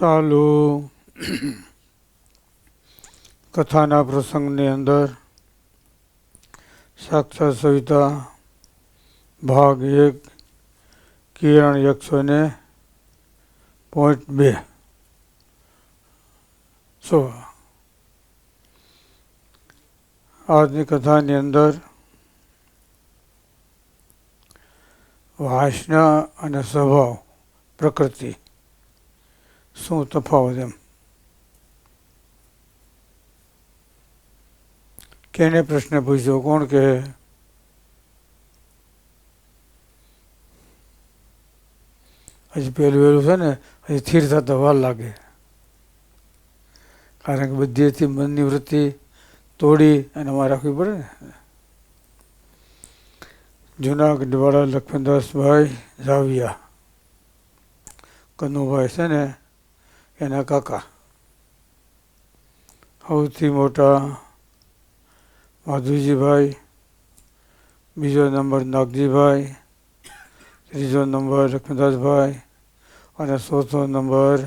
ચાલુ કથાના પ્રસંગની અંદર સાક્ષાત સવિતા ભાગ એક, કિરણ એકસો ને પોઈન્ટ બે. સો. આજની કથાની અંદર વાસના અને સ્વભાવ, પ્રકૃતિ. શું તફાવત એમ કેને પ્રશ્ન પૂછ્યો કોણ કે હજી પહેલું વહેલું છે ને હજી સ્થિર થતા વાર લાગે કારણ કે બધીથી મનની વૃત્તિ તોડી અને અમારે રાખવી પડે ને જુનાગઢવાળા લક્ષ્મણદાસભાઈ ઝાવિયા કનુભાઈ છે ને એના કાકા. સૌથી મોટા માધુજીભાઈ, બીજો નંબર નાગજીભાઈ, ત્રીજો નંબર લક્ષ્મણદાસભાઈ અને ચોથો નંબર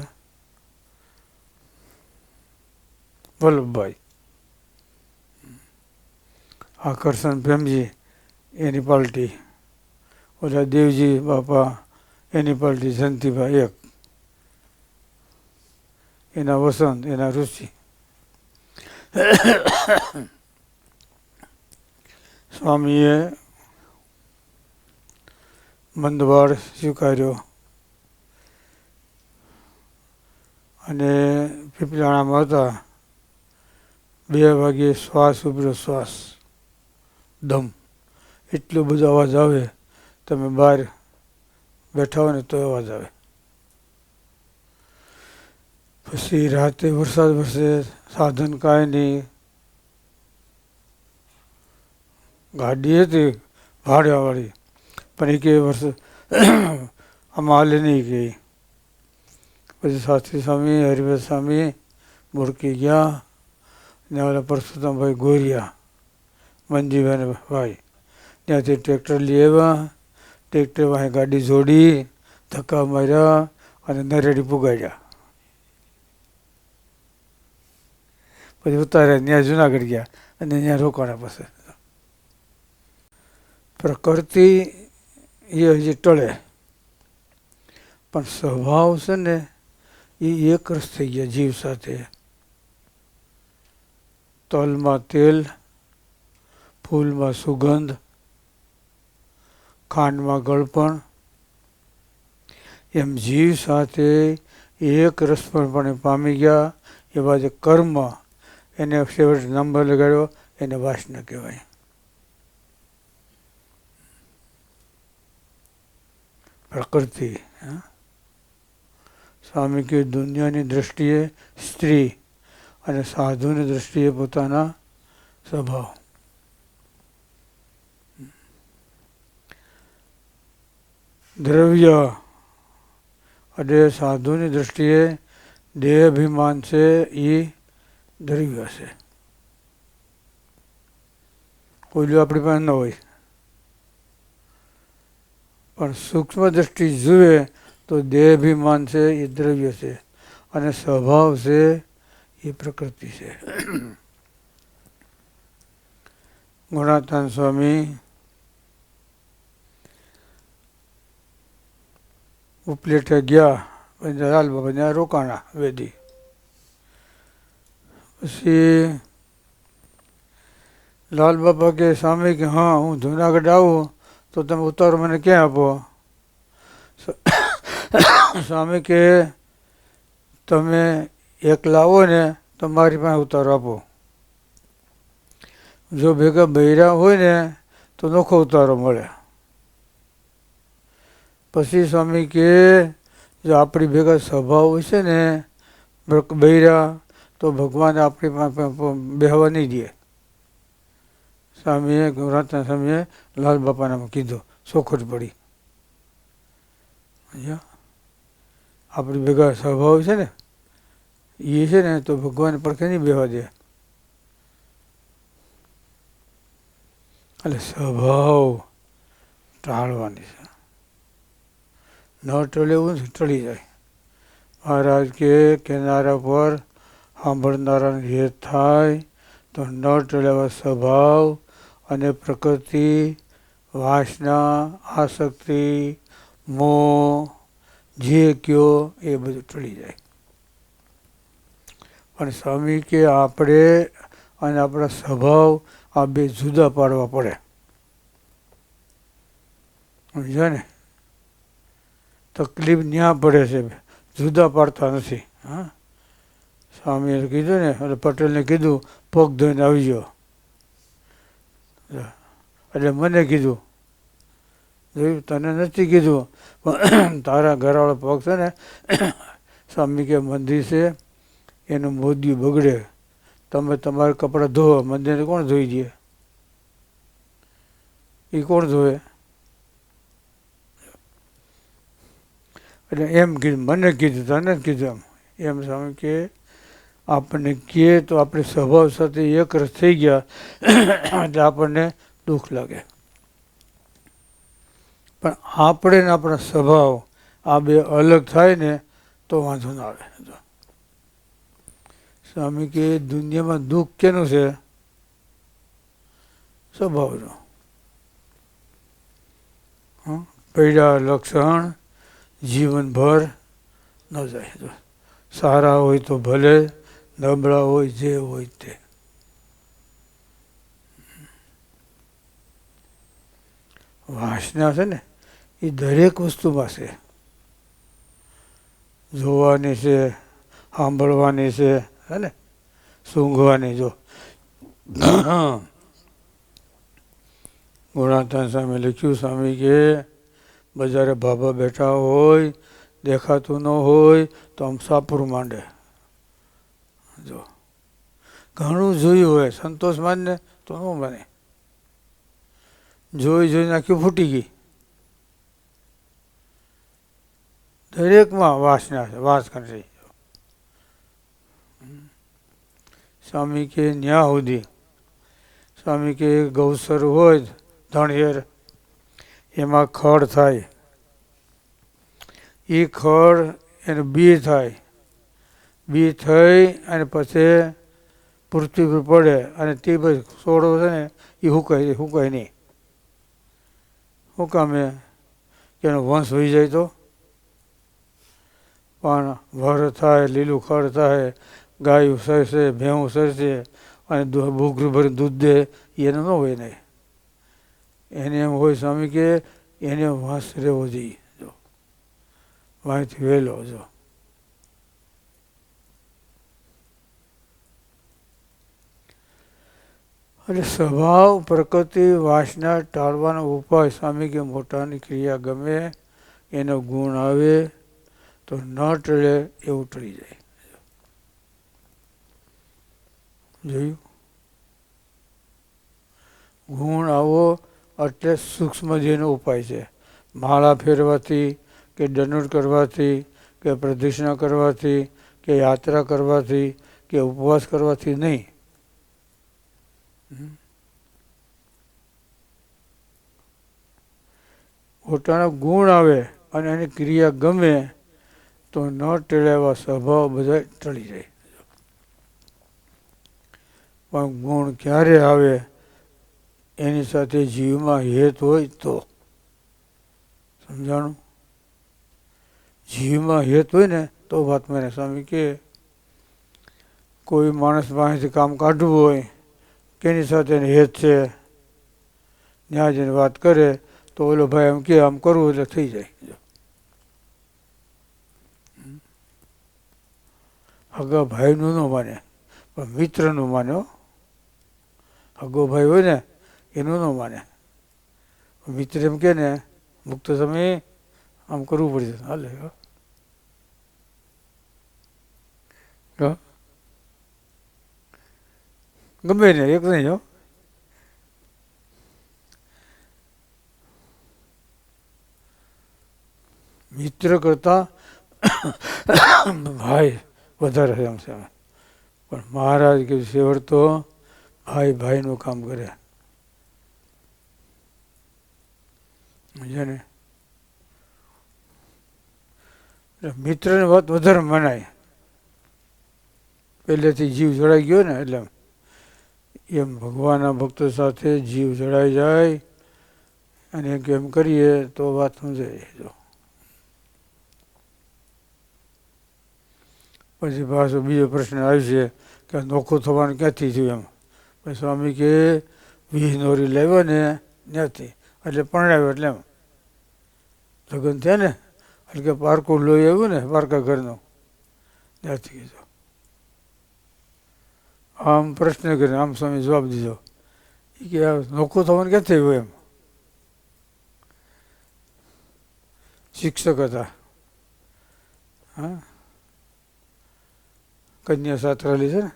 વલ્લભભાઈ. આકર્ષણ પ્રેમજી એની પાર્ટી ઓલા દેવજી બાપા, એની પાર્ટી જયંતિભાઈ એક. એના વસંત એના ઋષિ સ્વામીએ મંદવાડ સ્વીકાર્યો અને પીપલાણામાં હતા. બે વાગ્યે શ્વાસ ઉભરો, શ્વાસ. દમ એટલો બધો અવાજ આવે. તમે બહાર બેઠા હોય ને તો અવાજ આવે. પછી રાતે વરસાદ વરસે, સાધન કાંઈ નહીં. ગાડી હતી ભાડાવાળી પણ એ કે વર્ષ આમાં હાલે નહીં ગઈ. પછી સાથી સ્વામી હરિભાઈ સ્વામી મુડકી ગયા ને ઓલા પરસોત્તમભાઈ ગોરિયા મંજીભાઈ ભાઈ. ત્યાંથી ટ્રેક્ટર લઈ આવ્યા, ટ્રેક્ટર વાંહે ગાડી જોડી, ધક્કા માર્યા અને નરેડી પુગાડ્યા. પછી ઉતારે ત્યાં જુનાગઢ ગયા અને ત્યાં રોકાણા પાસે. પ્રકૃતિ એ હજી ટળે, પણ સ્વભાવ છે ને એ એક રસ થઈ ગયા જીવ સાથે. તલમાં તેલ, ફૂલમાં સુગંધ, ખાંડમાં ગળપણ. એમ જીવ સાથે એક રસપણપણે પામી ગયા એવા જે કર્મ એને છેવટે નંબર લગાડ્યો, એને વાસના કહેવાય. પ્રકૃતિ સ્વામી કે દુનિયાની દ્રષ્ટિએ સ્ત્રી અને સાધુની દ્રષ્ટિએ પોતાના સ્વભાવ. દ્રવ્ય અને સાધુની દ્રષ્ટિએ દેહ અભિમાન છે એ દ્રવ્ય છે કોઈલું આપણી પાસે ન હોય પણ સૂક્ષ્મ દ્રષ્ટિ જુએ તો દેહ અભિમાન છે એ દ્રવ્ય છે અને સ્વભાવ છે એ પ્રકૃતિ છે ગુણાતાન સ્વામી ઉપલેટે ગયા લાલ બાબા ત્યાં રોકાણા વેદી પછી લાલ બાપા કે સ્વામી કે, હા, હું જુનાગઢ આવું, તો તમે ઉતારો મને ક્યાં આપો? સ્વામી કે, તમે એકલા આવો ને, તો મારી પાસે ઉતારો આપો. જો ભેગા બૈરા હોય ને, તો નોખો ઉતારો મળે. પછી સ્વામી કે, જો આપણી ભેગા સ્વભાવ હોય છે ને બૈરા તો ભગવાન આપણી બેહવા નહીં દે સ્વામીએ રાતના સ્વામીએ લાલ બાપાનામાં કીધું ચોખટ પડી. આપણી ભેગા સ્વભાવ છે ને એ છે ને, તો ભગવાન પડખે નહીં બેહવા દે. એટલે સ્વભાવ ટાળવાની છે. ન ટળે એવું ટળી જાય. મહારાજ કે કિનારા પર સાંભળનારાને હેત થાય તો ન ટળેવા સ્વભાવ અને પ્રકૃતિ, વાસના, આસક્તિ, મોહ, જે કયો એ બધું ટળી જાય. પણ સ્વામી કે આપણે અને આપણા સ્વભાવ આ બે જુદા પાડવા પડે. સમજ્યા ને તકલીફ ન્યા પડે છે, જુદા પાડતા નથી, હા? સ્વામીએ કીધું ને, એટલે પટેલને કીધું, પગ ધોઈને આવજો એટલે મને કીધું, જોયું, તને નથી કીધું, પણ તારા ઘરવાળો પગ છે ને, સ્વામી કે મંદિર છે, એનું મોદી બગડે. તમે તમારા કપડાં ધોવો, મંદિરને કોણ ધોઈ દે? એ કોણ ધોવે? એટલે એમ કીધું, મને કીધું, તને કીધું એમ. એમ સ્વામી કે આપણને કહે તો આપણે સ્વભાવ સાથે એક રસ થઈ ગયા, એટલે આપણને દુઃખ લાગે. પણ આપણે ને આપણા સ્વભાવ આ બે અલગ થાય ને તો વાંધો ના આવે. સ્વામી કે દુનિયામાં દુઃખ કેનું છે? સ્વભાવનું? પૈડા લક્ષણ, જીવનભર ન જાય. સારા હોય તો ભલે નબળા હોય જે હોય તે. વાસના છે ને, એ દરેક વસ્તુમાં છે. જોવાની છે, સાંભળવાની છે, હે ને? સૂંઘવાની જો. ગુણાતાન સામે લખ્યું, સ્વામી કે, બજારે ભાભા બેઠા હોય, દેખાતું ન હોય, તો આમ સાપરું માંડે. જો ઘણું જોયું હોય, સંતોષ માનને તો ન બને જોઈ જોઈ આખી ફૂટી ગઈ. દરેકમાં વાસના છે, વાસ કરી સ્વામી કે ન્યા સુધી. સ્વામી કે ગૌસર હોય ધણિયર એમાં ખડ થાય. એ ખડ એને બી થાય. બી થઈ અને પછી પૃથ્વી પર પડે અને તે પછી છોડો છે ને, એ હુકાય હુકાય નહીં. શું કામે એનો વંશ હોઈ જાય તો? પણ વર થાય, લીલું ખડ થાય, ગાયું ઉસરશે ભેહું ઉસરશે અને ભૂખરું ભરી દૂધ દે, એને ન હોય નહીં એને એમ હોય સ્વામી કે એને વાંસ રહેવો જોઈએ. જો. વાંથી વહેલો, જો. એટલે સ્વભાવ, પ્રકૃતિ, વાસના, ટાળવાનો ઉપાય સ્વામી કે મોટાની ક્રિયા ગમે, એનો ગુણ આવે, તો ન ટળે એવું ટળી જાય. જોયું? ગુણ આવો એટલે સૂક્ષ્મ જેનો ઉપાય છે. માળા ફેરવાથી કે દંડ કરવાથી કે પ્રદક્ષિણા કરવાથી કે યાત્રા કરવાથી કે ઉપવાસ કરવાથી નહીં. પોતાનો ગુણ આવે અને એની ક્રિયા ગમે, તો ન ટેળાવા સ્વભાવ બધા ટળી જાય. પણ ગુણ ક્યારે આવે, એની સાથે જીવમાં હેત હોય તો. સમજાણું? જીવમાં હેત હોય ને, તો વાત મને સ્વામી કે કોઈ માણસ પાસેથી કામ કાઢવું હોય કેની સાથે એને હેત છે. ત્યાં જઈને વાત કરે, તો ઓલો ભાઈ એમ કે, આમ કરવું એટલે થઈ જાય. હગા ભાઈનું ન માને, પણ મિત્રનું માન્યો હગો ભાઈ હોય ને, એનું ન માને. મિત્ર એમ કે ને, મુક્ત સમયે આમ કરવું પડશે. હાલે હો. હો. ગમે ને એક નહીં હો મિત્ર કરતા ભાઈ વધારે છે એમ છે પણ મહારાજ કે સેવડ તો ભાઈ ભાઈનું કામ કરે સમજ્યા ને એટલે મિત્રની વાત વધારે મનાય પહેલેથી જીવ જોડાઈ ગયો ને એટલે એમ ભગવાનના ભક્તો સાથે જીવ જડાઈ જાય અને કેમ કરીએ તો વાત સમજાય જો. પછી પાછો બીજો પ્રશ્ન આવશે કે નોખું થવાનું ક્યાંથી થયું એમ? પછી સ્વામી કે વિહનોરી લાવ્યો ને ત્યાંથી. એટલે પરણાવ્યો એટલે એમ. લગ્ન થયા ને? એટલે કે પારકું લોહી આવ્યું ને પારકા ઘરનું. ત્યાંથી કીધું. આમ પ્રશ્ન કરીને આમ સ્વામી જવાબ દીધો. એ કે નોખું થવાનું ક્યાં થયું એમ? શિક્ષક હતા. હા? કન્યા સાતરાલી છે ને?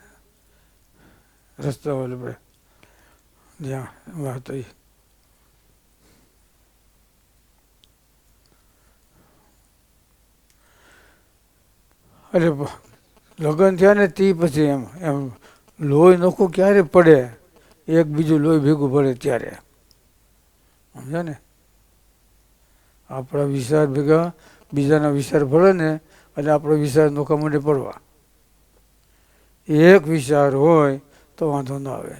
રસ્તા ઓલે પડે. જ્યાં વાત થઈ. અરે લગ્ન થયા ને તે પછી એમ એમ લોહી નોખું ક્યારે પડે? એક બીજું લોહી ભેગું પડે ત્યારે. સમજ્યા ને? આપણા વિચાર ભેગા, બીજાના વિચાર પડે ને, એટલે આપણો વિચાર નોખા માટે પડવા. એક વિચાર હોય તો વાંધો ન આવે.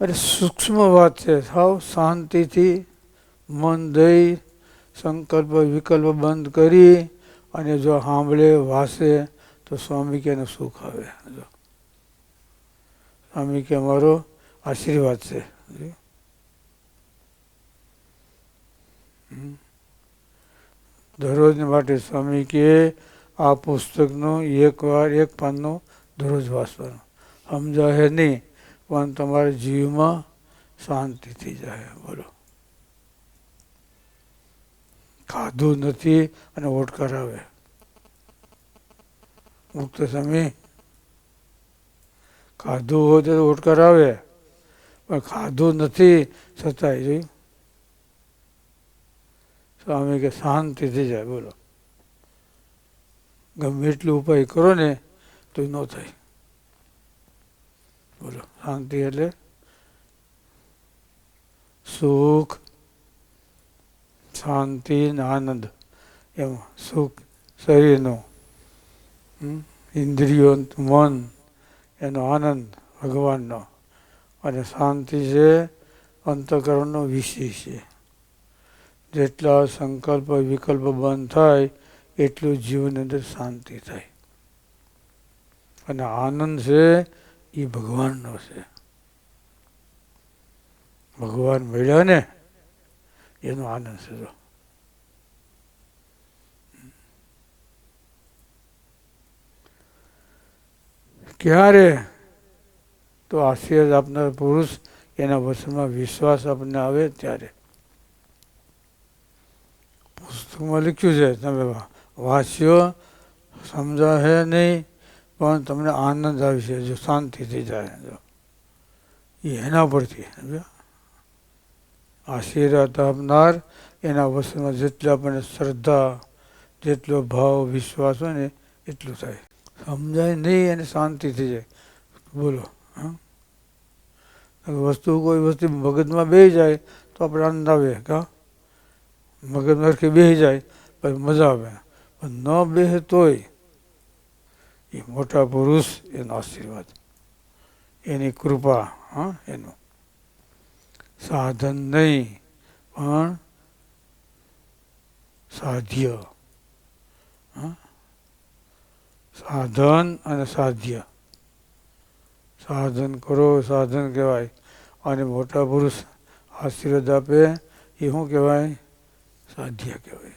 અરે સૂક્ષ્મ વાત છે. સાવ શાંતિથી મન દઈ સંકલ્પ, વિકલ્પ બંધ કરી અને જો સાંભળે વાસે તો સ્વામી કે એને સુખ આવે. જો. સ્વામી કે અમારો આશીર્વાદ છે. દરરોજ માટે સ્વામી કે આ પુસ્તકનો એક વાર, એક પાનનો દરરોજ વાંચવાનો. સમજાય નહીં, પણ તમારા જીવમાં શાંતિ થઈ જાય. બોલો. ખાધું નથી અને ઓટકાર આવે મુક્ત સ્વામી, ખાધું હોય તો ઓટકાર આવે પણ ખાધું નથી છતાંય જોયું સ્વામી કે શાંતિથી જાય, બોલો. ગમે એટલું ઉપાય કરો ને તો ન થાય. બોલો, શાંતિ એટલે સુખ શાંતિ ને આનંદ, એમાં સુખ શરીરનો ઇન્દ્રિયો, મન, એનો આનંદ ભગવાનનો. અને શાંતિ છે, અંતકરણનો વિષય છે. જેટલા સંકલ્પ, વિકલ્પ બંધ થાય, એટલું જીવનની અંદર શાંતિ થાય. અને આનંદ છે એ ભગવાનનો છે. ભગવાન મળ્યા ને એનો આનંદ જો. ક્યારે તો આશીર્વાદ આપનાર પુરુષ એના વચનમાં વિશ્વાસ આપણને આવે ત્યારે પુસ્તકમાં લખ્યું છે તમે વાંચ્યો સમજાશે નહીં પણ તમને આનંદ આવશે જો શાંતિ થઈ જાય જો એ એના પરથી સમજ્યા? આશીર્વાદ આપનાર. એના વસ્તુમાં જેટલા આપણને શ્રદ્ધા, જેટલો ભાવ, વિશ્વાસ હોય ને એટલું થાય. સમજાય નહીં અને શાંતિ થઈ જાય. બોલો, હા. વસ્તુ કોઈ વસ્તુ મગજમાં બે જાય તો આપણે આનંદ આવે, કા? મગજમાં હરખી બેસી જાય પછી મજા આવે. પણ ન બેસે તોય એ મોટા પુરુષ એનો આશીર્વાદ. એની કૃપા, હા, એનું. સાધન નહીં, પણ સાધ્ય? સાધન અને સાધ્ય. સાધન કરો, સાધન કહેવાય. અને મોટા પુરુષ આશીર્વાદ આપે, એ શું કહેવાય? સાધ્ય કહેવાય.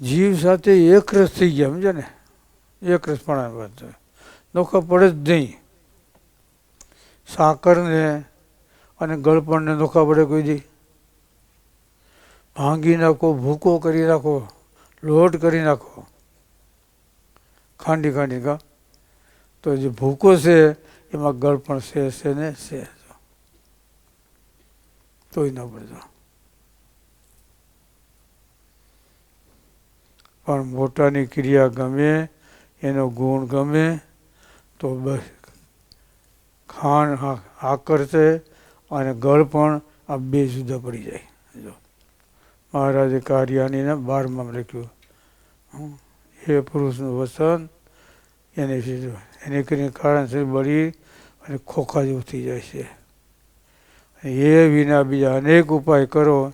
જીવ સાથે એક રસ થઈ ગયા સમજે ને? એક રસપણાની વાત નોખા પડે જ નહીં. સાકરને અને ગળપણને નોખા પડે કોઈ દી. ભાંગી નાખો, ભૂકો કરી નાખો, લોટ કરી નાખો. ખાંડી ખાંડી કા તો જે ભૂકો છે, એમાં ગળપણ છે છે ને છે તોય ન પડતો પણ મોટાની ક્રિયા ગમે, એનો ગુણ ગમે, તો બસ. ખાંડ આકર છે અને ગળ પણ આ બે જુદા પડી જાય. જો. મહારાજે કાર્યાનીને બારમાં લખ્યું. એ પુરુષનું વસન, એને એને કરીને કારણસર બળી અને ખોખા જેવું થઈ જાય છે. એ વિના બીજા અનેક ઉપાય કરો,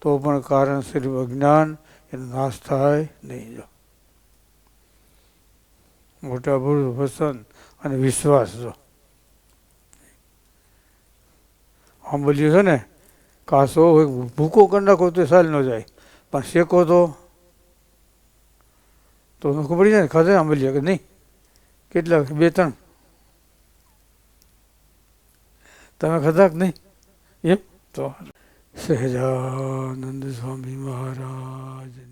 તો પણ કારણસર અજ્ઞાન એનો નાશ થાય નહીં, જો. મોટા પુરુષ વસન અને વિશ્વાસ, જો. આંબલિયું છે ને, કાસો ભૂકો કરી નાખો તો સાલ ન જાય. પણ શેકો તો તો નોખું પડી જાય ને, ખાધે આંબલિયા કે નહીં? કેટલા? બે, ત્રણ. તમે ખાધા કે નહીં? એમ? તો, સહેજાનંદ સ્વામી મહારાજ.